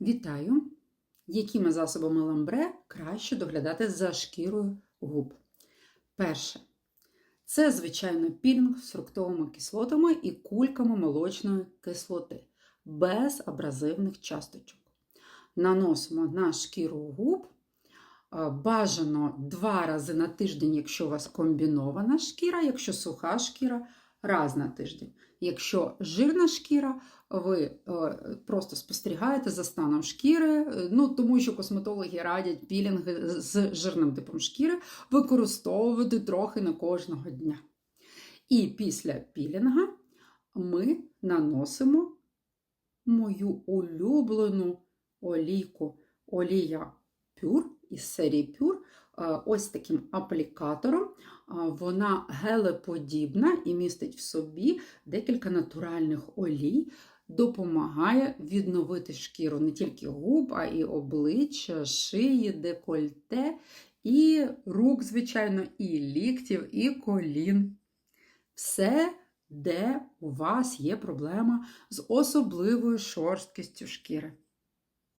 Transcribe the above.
Вітаю! Якими засобами ламбре краще доглядати за шкірою губ? Перше. Це, звичайно, пілінг з фруктовими кислотами і кульками молочної кислоти без абразивних часточок. Наносимо на шкіру губ. Бажано два рази на тиждень, якщо у вас комбінована шкіра, якщо суха шкіра, раз на тиждень. Якщо жирна шкіра, ви е, просто спостерігаєте за станом шкіри, е, ну тому що косметологи радять пілінги з жирним типом шкіри використовувати трохи на кожного дня. І після пілінга ми наносимо мою улюблену олійку олія Пюр із серії Пюр. Е, Ось таким аплікатором. Е, Вона гелеподібна і містить в собі декілька натуральних олій, допомагає відновити шкіру не тільки губ, а й обличчя, шиї, декольте, і рук, звичайно, і ліктів, і колін. Все, де у вас є проблема з особливою шорсткістю шкіри.